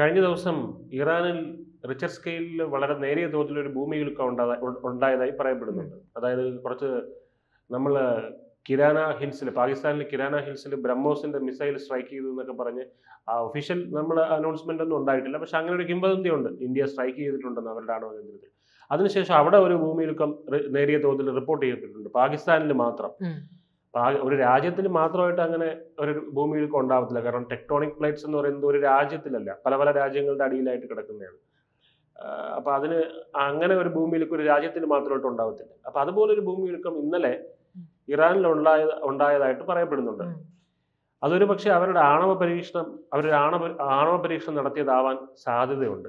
കഴിഞ്ഞ ദിവസം ഇറാനിൽ റിച്ചർ സ്കെയിലിൽ വളരെ നേരിയ തോതിൽ ഒരു ഭൂമി കുലുക്കം ഉണ്ടായ- ഉണ്ടായതായി പറയപ്പെടുന്നുണ്ട്. അതായത് കുറച്ച് നമ്മൾ കിരാന ഹിൽസിൽ പാകിസ്ഥാനിലെ കിരാന ഹിൽസിൽ ബ്രഹ്മോസിന്റെ മിസൈൽ സ്ട്രൈക്ക് ചെയ്തു എന്നൊക്കെ പറഞ്ഞ് ഒഫീഷ്യൽ നമ്മൾ അനൗൺസ്മെന്റ് ഒന്നും ഉണ്ടായിട്ടില്ല. പക്ഷെ അങ്ങനെ ഒരു കിംവദന്തി ഉണ്ട് ഇന്ത്യ സ്ട്രൈക്ക് ചെയ്തിട്ടുണ്ടെന്ന് അവരുടെ ആണോ കേന്ദ്രത്തിൽ. അതിനുശേഷം അവിടെ ഒരു ഭൂമിയിലുക്കം നേരിയ തോതിൽ റിപ്പോർട്ട് ചെയ്തിട്ടുണ്ട് പാകിസ്ഥാനിൽ മാത്രം. ഒരു രാജ്യത്തിൽ മാത്രമായിട്ട് അങ്ങനെ ഒരു ഭൂമിയിൽ ഉണ്ടാവത്തില്ല കാരണം ടെക്ടോണിക് പ്ലേറ്റ്സ് എന്ന് പറയുന്നത് ഒരു രാജ്യത്തിലല്ല. പല പല രാജ്യങ്ങളുടെ അടിയിലായിട്ട് കിടക്കുന്നതാണ്. അപ്പൊ അതിന് അങ്ങനെ ഒരു ഭൂമിയിൽ ഒരു രാജ്യത്തിൽ മാത്രമായിട്ട് ഉണ്ടാവത്തില്ല. അപ്പൊ അതുപോലെ ഒരു ഭൂമിയിലുക്കം ഇന്നലെ ഇറാനിൽ ഉണ്ടായ ഉണ്ടായതായിട്ട് പറയപ്പെടുന്നുണ്ട്. അതൊരു പക്ഷെ അവരുടെ ആണവ പരീക്ഷണം അവരുടെ ആണവ ആണവ പരീക്ഷണം നടത്തിയതാവാൻ സാധ്യതയുണ്ട്.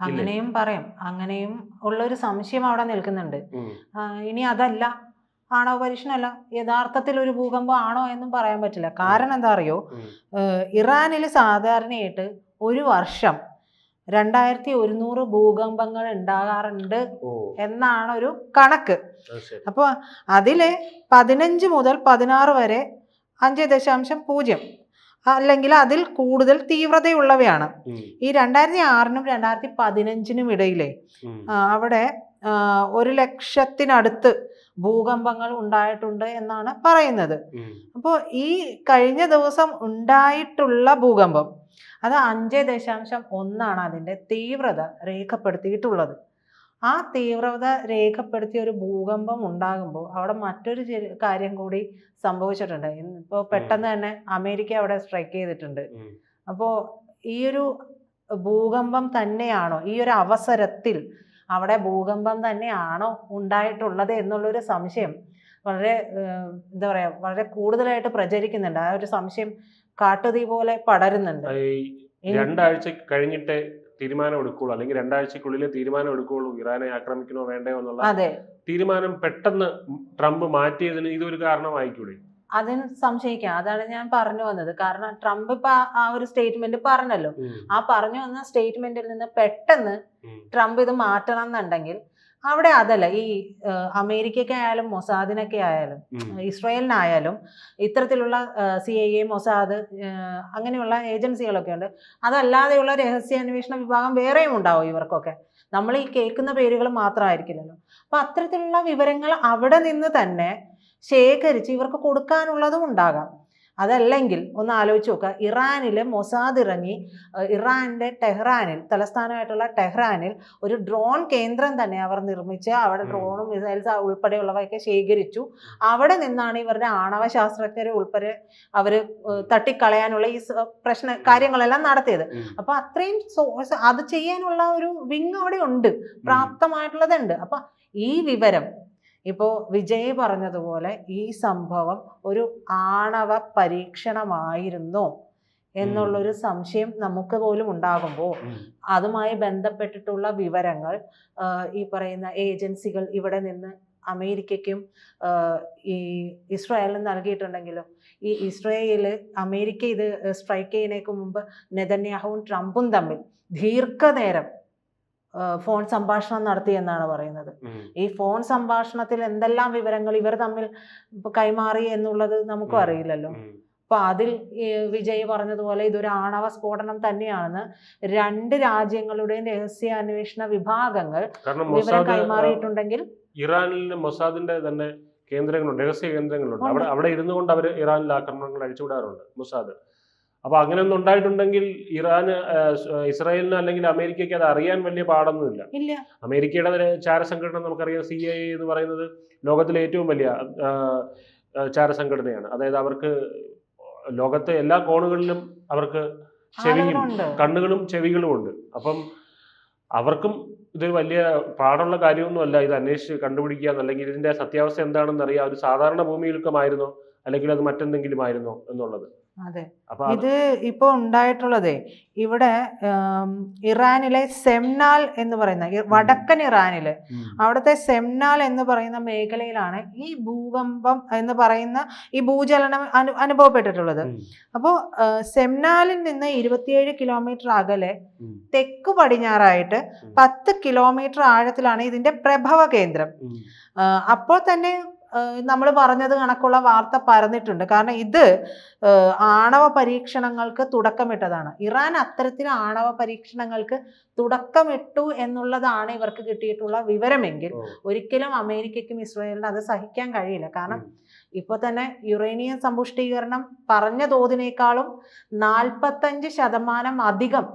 അങ്ങനെയും പറയാം. അങ്ങനെയും ഉള്ള ഒരു സംശയം അവിടെ നിൽക്കുന്നുണ്ട്. ഇനി അതല്ല. ആണവ പരീക്ഷണമല്ല യഥാർത്ഥത്തിൽ ഒരു ഭൂകമ്പം ആണോ എന്നും പറയാൻ പറ്റില്ല. കാരണം എന്താ അറിയോ? ഇറാനിൽ സാധാരണയായിട്ട് ഒരു വർഷം രണ്ടായിരത്തി ഒരുന്നൂറ് ഭൂകമ്പങ്ങൾ ഉണ്ടാകാറുണ്ട് എന്നാണ് ഒരു കണക്ക്. അപ്പൊ അതിൽ അപ്പോൾ അതിൽ പതിനഞ്ച് മുതൽ പതിനാറ് വരെ അഞ്ച് ദശാംശം പൂജ്യം. അല്ലെങ്കിൽ അതിൽ കൂടുതൽ തീവ്രതയുള്ളവയാണ്. ഈ രണ്ടായിരത്തി ആറിനും രണ്ടായിരത്തി പതിനഞ്ചിനും ഇടയിലെ അവിടെ ഒരു ലക്ഷത്തിനടുത്ത് ഭൂകമ്പങ്ങൾ ഉണ്ടായിട്ടുണ്ട് എന്നാണ് പറയുന്നത്. അപ്പോൾ ഈ കഴിഞ്ഞ ദിവസം ഉണ്ടായിട്ടുള്ള ഭൂകമ്പം അത് അഞ്ച് ദശാംശം ഒന്നാണ് അതിന്റെ തീവ്രത രേഖപ്പെടുത്തിയിട്ടുള്ളത്. ആ തീവ്രത രേഖപ്പെടുത്തിയ ഒരു ഭൂകമ്പം ഉണ്ടാകുമ്പോൾ അവിടെ മറ്റൊരു കാര്യം കൂടി സംഭവിച്ചിട്ടുണ്ട്. ഇപ്പോൾ പെട്ടെന്ന് തന്നെ അമേരിക്ക അവിടെ സ്ട്രൈക്ക് ചെയ്തിട്ടുണ്ട്. അപ്പോൾ ഈ ഒരു ഭൂകമ്പം തന്നെയാണോ ഈ ഒരു അവസരത്തിൽ അവിടെ ഭൂകമ്പം തന്നെയാണോ ഉണ്ടായിട്ടുള്ളത് എന്നുള്ളൊരു സംശയം വളരെ എന്താ പറയാ വളരെ കൂടുതലായിട്ട് പ്രചരിക്കുന്നുണ്ട്. ആ ഒരു സംശയം കാട്ടുതീ പോലെ പടരുന്നുണ്ട്. രണ്ടാഴ്ച കഴിഞ്ഞിട്ട് തീരുമാനം എടുക്കുള്ളൂ. അല്ലെങ്കിൽ രണ്ടാഴ്ചക്കുള്ളിൽ തീരുമാനം എടുക്കുകയുള്ളൂ ഇറാനെ ആക്രമിക്കണോ വേണ്ടയോ എന്നുള്ള അതെ. തീരുമാനം പെട്ടെന്ന് ട്രംപ് മാറ്റിയതിന് ഇതൊരു കാരണമായിക്കൂടെ? അതിന് സംശയിക്കാം. അതാണ് ഞാൻ പറഞ്ഞു വന്നത്. കാരണം ട്രംപ് ഇപ്പൊ ആ- ഒരു സ്റ്റേറ്റ്മെന്റ് പറഞ്ഞല്ലോ. ആ പറഞ്ഞു വന്ന സ്റ്റേറ്റ്മെന്റിൽ നിന്ന് പെട്ടെന്ന് ട്രംപ് ഇത് മാറ്റണം എന്നുണ്ടെങ്കിൽ അവിടെ അതല്ല ഈ അമേരിക്കയ്ക്ക് ആയാലും മൊസാദിനൊക്കെ ആയാലും. ഇസ്രായേലിനായാലും ഇത്തരത്തിലുള്ള സി ഐ എ മൊസാദ് അങ്ങനെയുള്ള ഏജൻസികളൊക്കെ ഉണ്ട്. അതല്ലാതെയുള്ള രഹസ്യാന്വേഷണ വിഭാഗം വേറെയും ഉണ്ടാവും ഇവർക്കൊക്കെ. നമ്മൾ ഈ കേൾക്കുന്ന പേരുകൾ മാത്രമായിരിക്കില്ലല്ലോ. അപ്പൊ അത്തരത്തിലുള്ള വിവരങ്ങൾ അവിടെ നിന്ന് തന്നെ ശേഖരിച്ച് ഇവർക്ക് കൊടുക്കാനുള്ളതും ഉണ്ടാകാം. അതല്ലെങ്കിൽ ഒന്ന് ആലോചിച്ച് നോക്കുക ഇറാനിൽ മൊസാദ് ഇറങ്ങി ഇറാന്റെ ടെഹ്റാനിൽ തലസ്ഥാനമായിട്ടുള്ള ടെഹ്റാനിൽ ഒരു ഡ്രോൺ കേന്ദ്രം തന്നെ അവർ നിർമ്മിച്ച് അവിടെ ഡ്രോണും മിസൈൽസ് ഉൾപ്പെടെയുള്ളവയൊക്കെ ശേഖരിച്ചു. അവിടെ നിന്നാണ് ഇവരുടെ ആണവ ശാസ്ത്രജ്ഞരെ ഉൾപ്പെടെ അവർ തട്ടിക്കളയാനുള്ള ഈ പ്രശ്ന കാര്യങ്ങളെല്ലാം നടത്തിയത്. അപ്പോൾ അപ്പൊ അത്രയും സോഴ്സ് അത് ചെയ്യാനുള്ള ഒരു വിങ് അവിടെ ഉണ്ട്. പ്രാപ്തമായിട്ടുള്ളതുണ്ട്. അപ്പം ഈ വിവരം ഇപ്പോ വിജയ് പറഞ്ഞതുപോലെ ഈ സംഭവം ഒരു ആണവ പരീക്ഷണമായിരുന്നു എന്നുള്ളൊരു സംശയം നമുക്ക് പോലും ഉണ്ടാകുമ്പോൾ അതുമായി ബന്ധപ്പെട്ടിട്ടുള്ള വിവരങ്ങൾ ഈ പറയുന്ന ഏജൻസികൾ ഇവിടെ നിന്ന് അമേരിക്കയ്ക്കും ഈ ഇസ്രായേലിനും നൽകിയിട്ടുണ്ടെങ്കിലും ഈ ഇസ്രായേൽ അമേരിക്ക ഇത് സ്ട്രൈക്ക് ചെയ്യുന്നതിനേക്ക് മുമ്പ് നെതന്യാഹുവും ട്രംപും തമ്മിൽ ദീർഘനേരം ഫോൺ സംഭാഷണം നടത്തി എന്നാണ് പറയുന്നത്. ഈ ഫോൺ സംഭാഷണത്തിൽ എന്തെല്ലാം വിവരങ്ങൾ ഇവർ തമ്മിൽ കൈമാറി എന്നുള്ളത് നമുക്കും അറിയില്ലല്ലോ. അപ്പൊ അതിൽ വിജയ് പറഞ്ഞതുപോലെ ഇതൊരു ആണവ സ്ഫോടനം തന്നെയാണെന്ന് രണ്ട് രാജ്യങ്ങളുടെയും രഹസ്യ അന്വേഷണ വിഭാഗങ്ങൾ വിവരം കൈമാറിയിട്ടുണ്ടെങ്കിൽ ഇറാനിൽ മൊസാദിന്റെ തന്നെ കേന്ദ്രങ്ങളുണ്ട് രഹസ്യ കേന്ദ്രങ്ങളുണ്ട്. അവിടെ അവിടെ ഇരുന്നു കൊണ്ട് അവർ ഇറാനിൽ ആക്രമണങ്ങൾ അഴിച്ചുവിടാറുണ്ട് മൊസാദ്. അപ്പൊ അങ്ങനെ ഒന്നും ഉണ്ടായിട്ടുണ്ടെങ്കിൽ ഇറാന് ഇസ്രായേലിന് അല്ലെങ്കിൽ അമേരിക്കയ്ക്ക് അത് അറിയാൻ വലിയ പാടൊന്നുമില്ല. ഇല്ല. അമേരിക്കയുടെ ചാരസംഘടന നമുക്കറിയാം സി ഐ എന്ന് പറയുന്നത് ലോകത്തിലെ ഏറ്റവും വലിയ ചാരസംഘടനയാണ്. അതായത് അവർക്ക് ലോകത്തെ എല്ലാ കോണുകളിലും അവർക്ക് ചെവിയും കണ്ണുകളും ചെവികളും ഉണ്ട്. അപ്പം അവർക്കും ഇത് വലിയ പാടുള്ള കാര്യമൊന്നുമല്ല ഇത് അന്വേഷിച്ച് കണ്ടുപിടിക്കുക. അല്ലെങ്കിൽ ഇതിന്റെ സത്യാവസ്ഥ എന്താണെന്ന് അറിയാം ഒരു സാധാരണ ഭൂമിയിലുക്കമായിരുന്നോ? അല്ലെങ്കിൽ അത് മറ്റെന്തെങ്കിലും ആയിരുന്നോ എന്നുള്ളത്. അതെ. ഇത് ഇപ്പൊ ഉണ്ടായിട്ടുള്ളതേ ഇവിടെ ഇറാനിലെ സെംനാൽ എന്ന് പറയുന്ന വടക്കൻ ഇറാനിൽ. അവിടുത്തെ സെംനാൽ എന്ന് പറയുന്ന മേഖലയിലാണ് ഈ ഭൂകമ്പം എന്ന് പറയുന്ന ഈ ഭൂചലനം അനു അനുഭവപ്പെട്ടിട്ടുള്ളത്. അപ്പോ അപ്പോൾ സെംനാലിൽ നിന്ന് ഇരുപത്തിയേഴ് കിലോമീറ്റർ അകലെ തെക്ക് പടിഞ്ഞാറായിട്ട്. പത്ത് കിലോമീറ്റർ ആഴത്തിലാണ് ഇതിന്റെ പ്രഭവ കേന്ദ്രം. അപ്പോൾ തന്നെ നമ്മൾ പറഞ്ഞത് കണക്കുള്ള വാർത്ത പരന്നിട്ടുണ്ട് കാരണം ഇത് ആണവ പരീക്ഷണങ്ങൾക്ക് തുടക്കമിട്ടതാണ് ഇറാൻ അത്തരത്തിൽ ആണവ പരീക്ഷണങ്ങൾക്ക് തുടക്കമിട്ടു എന്നുള്ളതാണ് ഇവർക്ക് കിട്ടിയിട്ടുള്ള വിവരമെങ്കിൽ. ഒരിക്കലും അമേരിക്കയ്ക്കും ഇസ്രായേലിനും അത് സഹിക്കാൻ കഴിയില്ല കാരണം ഇപ്പൊ തന്നെ യുറേനിയം സമ്പുഷ്ടീകരണം പറഞ്ഞ തോതിനേക്കാളും നാൽപ്പത്തഞ്ച് ശതമാനം അധികം.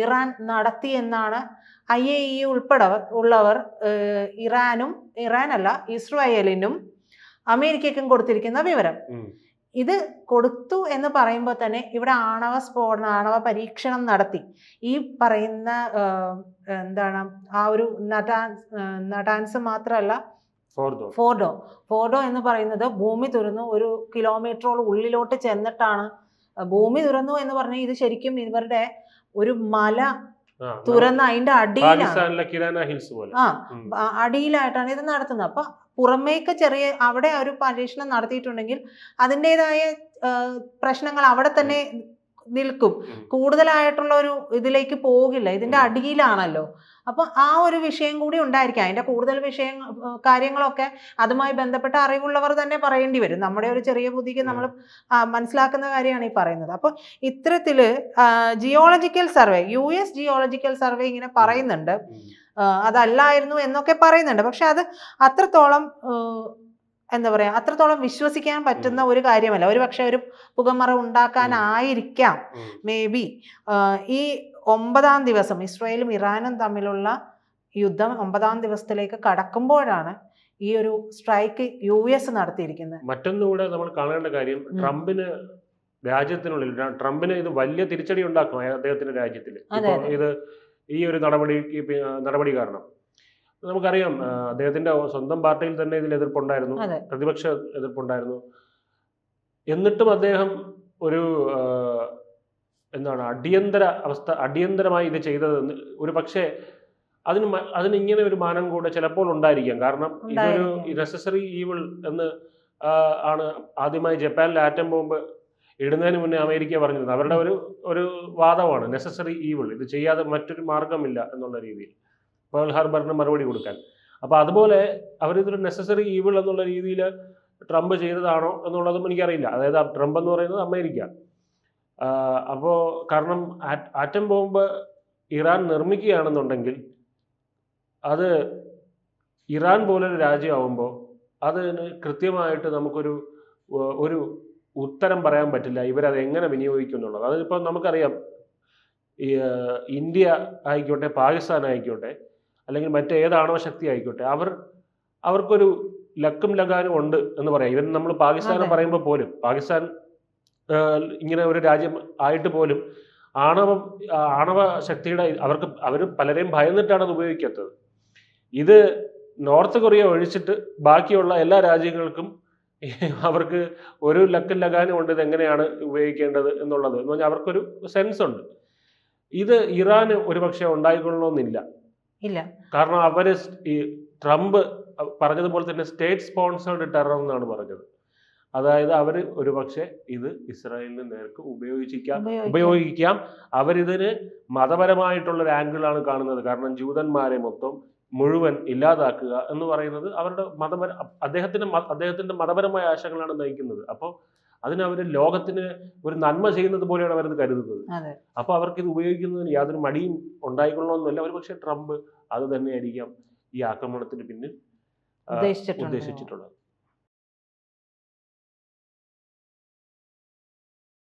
ഇറാൻ നടത്തിയെന്നാണ് ഐ എ ഇ ഉൾപ്പെടെ ഉള്ളവർ ഇറാനും ഇറാനല്ല ഇസ്രായേലിനും അമേരിക്കയ്ക്കും കൊടുത്തിരിക്കുന്ന വിവരം. ഇത് കൊടുത്തു എന്ന് പറയുമ്പോൾ തന്നെ ഇവിടെ ആണവ സ്ഫോടനം ആണവ പരീക്ഷണം നടത്തി. ഈ പറയുന്ന എന്താണ് ആ ഒരു നടാൻ നടാൻസ് മാത്രമല്ല ഫോർഡോ. ഫോർഡോ. എന്ന് പറയുന്നത് ഭൂമി തുറന്നു ഒരു കിലോമീറ്ററോളം ഉള്ളിലോട്ട് ചെന്നിട്ടാണ് ഭൂമി തുറന്നു എന്ന് പറഞ്ഞാൽ ഇത് ശരിക്കും ഇവരുടെ ഒരു മല തുറന്ന അതിന്റെ അടിയിലാണ്. ആ അടിയിലായിട്ടാണ് ഇത് നടത്തുന്നത്. അപ്പൊ പുറമേക്ക് ചെറിയ അവിടെ ഒരു പരീക്ഷണം നടത്തിയിട്ടുണ്ടെങ്കിൽ അതിന്റെതായ പ്രശ്നങ്ങൾ അവിടെ തന്നെ നിൽക്കും. കൂടുതലായിട്ടുള്ള ഒരു ഇതിലേക്ക് പോകില്ല. ഇതിന്റെ. അടിയിലാണല്ലോ. അപ്പൊ ആ ഒരു വിഷയം കൂടി ഉണ്ടായിരിക്കാം. അതിന്റെ കൂടുതൽ വിഷയം കാര്യങ്ങളൊക്കെ അതുമായി ബന്ധപ്പെട്ട അറിവുള്ളവർ തന്നെ പറയേണ്ടി വരും. നമ്മുടെ ഒരു ചെറിയ ബുദ്ധിക്ക് നമ്മൾ മനസ്സിലാക്കുന്ന കാര്യമാണ് ഈ പറയുന്നത്. അപ്പോൾ ഇത്തരത്തിൽ geological survey U S geological survey ഇങ്ങനെ പറയുന്നുണ്ട്. അതല്ലായിരുന്നു എന്നൊക്കെ പറയുന്നുണ്ട്. പക്ഷെ അത് അത്രത്തോളം എന്താ പറയാ അത്രത്തോളം വിശ്വസിക്കാൻ പറ്റുന്ന ഒരു കാര്യമല്ല. ഒരു പക്ഷെ ഒരു പുകമറ ഉണ്ടാക്കാനായിരിക്കാം. മേ ബി ഈ ഒമ്പതാം ദിവസം ഇസ്രായേലും ഇറാനും തമ്മിലുള്ള യുദ്ധം ഒമ്പതാം ദിവസത്തിലേക്ക് കടക്കുമ്പോഴാണ് ഈ ഒരു സ്ട്രൈക്ക് യു എസ് നടത്തിയിരിക്കുന്നത്. മറ്റൊന്നുകൂടെ നമ്മൾ കാണേണ്ട കാര്യം. ട്രംപിന് രാജ്യത്തിനുള്ളിൽ ട്രംപിന് ഇത് വലിയ തിരിച്ചടി ഉണ്ടാക്കും അദ്ദേഹത്തിന്റെ രാജ്യത്തിൽ. ഇത് ഈ ഒരു നടപടി നടപടി കാരണം. നമുക്കറിയാം അദ്ദേഹത്തിന്റെ സ്വന്തം പാർട്ടിയിൽ തന്നെ ഇതിൽ എതിർപ്പുണ്ടായിരുന്നു പ്രതിപക്ഷ എതിർപ്പുണ്ടായിരുന്നു. എന്നിട്ടും അദ്ദേഹം ഒരു എന്താണ് അടിയന്തര അവസ്ഥ അടിയന്തരമായി ഇത് ചെയ്തതെന്ന് ഒരു പക്ഷേ അതിന് അതിന് ഇങ്ങനെ ഒരു മാനം കൂടെ ചിലപ്പോൾ ഉണ്ടായിരിക്കാം. കാരണം ഇതൊരു നെസസറി ഈവിൾ എന്ന് ആണ് ആദ്യമായി ജപ്പാനിലെ ആറ്റം ബോംബ് ഇടുന്നതിന് മുന്നേ അമേരിക്ക പറഞ്ഞിരുന്നത് അവരുടെ ഒരു ഒരു വാദമാണ് നെസസറി ഈവിൾ ഇത് ചെയ്യാതെ മറ്റൊരു മാർഗമില്ല എന്നുള്ള രീതിയിൽ. പേൾ ഹാർബറിന് മറുപടി കൊടുക്കാൻ. അപ്പോൾ അതുപോലെ അവരിതൊരു നെസസറി ഈവിൾ എന്നുള്ള രീതിയിൽ ട്രംപ് ചെയ്തതാണോ എന്നുള്ളതും എനിക്കറിയില്ല. അതായത് ട്രംപ് എന്ന് പറയുന്നത് അമേരിക്ക. അപ്പോൾ കാരണം ആറ്റം ബോംബ് ഇറാൻ നിർമ്മിക്കുകയാണെന്നുണ്ടെങ്കിൽ അത് ഇറാൻ പോലൊരു രാജ്യമാവുമ്പോൾ അതിന് കൃത്യമായിട്ട് നമുക്കൊരു ഒരു ഉത്തരം പറയാൻ പറ്റില്ല. ഇവരത് എങ്ങനെ വിനിയോഗിക്കും എന്നുള്ളത്. അതിപ്പോൾ നമുക്കറിയാം. ഇന്ത്യ ആയിക്കോട്ടെ പാകിസ്ഥാൻ ആയിക്കോട്ടെ അല്ലെങ്കിൽ മറ്റേത് ആണവ ശക്തി ആയിക്കോട്ടെ. അവർ അവർക്കൊരു ലക്കും ലഗാനും ഉണ്ട് എന്ന് പറയാം. ഇവൻ നമ്മൾ പാകിസ്ഥാനെ പറയുമ്പോൾ പോലും പാകിസ്ഥാൻ ഇങ്ങനെ ഒരു രാജ്യം ആയിട്ട് പോലും ആണവ ആണവ ശക്തിയുടെ അവർക്ക് അവർ പലരെയും ഭയന്നിട്ടാണ് അത് ഉപയോഗിക്കാത്തത്. ഇത് നോർത്ത് കൊറിയ ഒഴിച്ചിട്ട് ബാക്കിയുള്ള എല്ലാ രാജ്യങ്ങൾക്കും അവർക്ക് ഒരു ലക്കും ലഗാനും ഉണ്ട് ഇത് എങ്ങനെയാണ് ഉപയോഗിക്കേണ്ടത് എന്നുള്ളത് എന്ന് പറഞ്ഞാൽ അവർക്കൊരു സെൻസ് ഉണ്ട്. ഇത് ഇറാന് ഒരുപക്ഷെ ഉണ്ടായിക്കൊള്ളണമെന്നില്ല. ഇല്ല. കാരണം അവർ ഈ ട്രംപ് പറഞ്ഞതുപോലെ തന്നെ സ്റ്റേറ്റ് സ്പോൺസേർഡ് ടെറർ എന്നാണ് പറഞ്ഞത്. അതായത് അവർ ഒരുപക്ഷെ ഇത് ഇസ്രായേലിന് നേർക്ക് ഉപയോഗിച്ചിരിക്കാം ഉപയോഗിക്കാം. അവരിതിന് മതപരമായിട്ടുള്ള ഒരു ആംഗിളാണ് കാണുന്നത്. കാരണം ജൂതന്മാരെ മൊത്തം മുഴുവൻ ഇല്ലാതാക്കുക എന്ന് പറയുന്നത് അവരുടെ മതപര അദ്ദേഹത്തിന്റെ അദ്ദേഹത്തിന്റെ മതപരമായ ആശയങ്ങളാണ് നയിക്കുന്നത്. അപ്പോൾ അതിന് അവർ ലോകത്തിന് ഒരു നന്മ ചെയ്യുന്നത് പോലെയാണ് അവരത് കരുതുന്നത്. അപ്പോൾ അവർക്ക് ഇത് ഉപയോഗിക്കുന്നതിന് യാതൊരു മടിയും ഉണ്ടായിക്കൊള്ളണമെന്നില്ല. ഒരു പക്ഷേ ട്രംപ് അത് തന്നെയായിരിക്കാം ഈ ആക്രമണത്തിന് പിന്നിൽ ഉദ്ദേശിച്ചിട്ടുള്ളത്.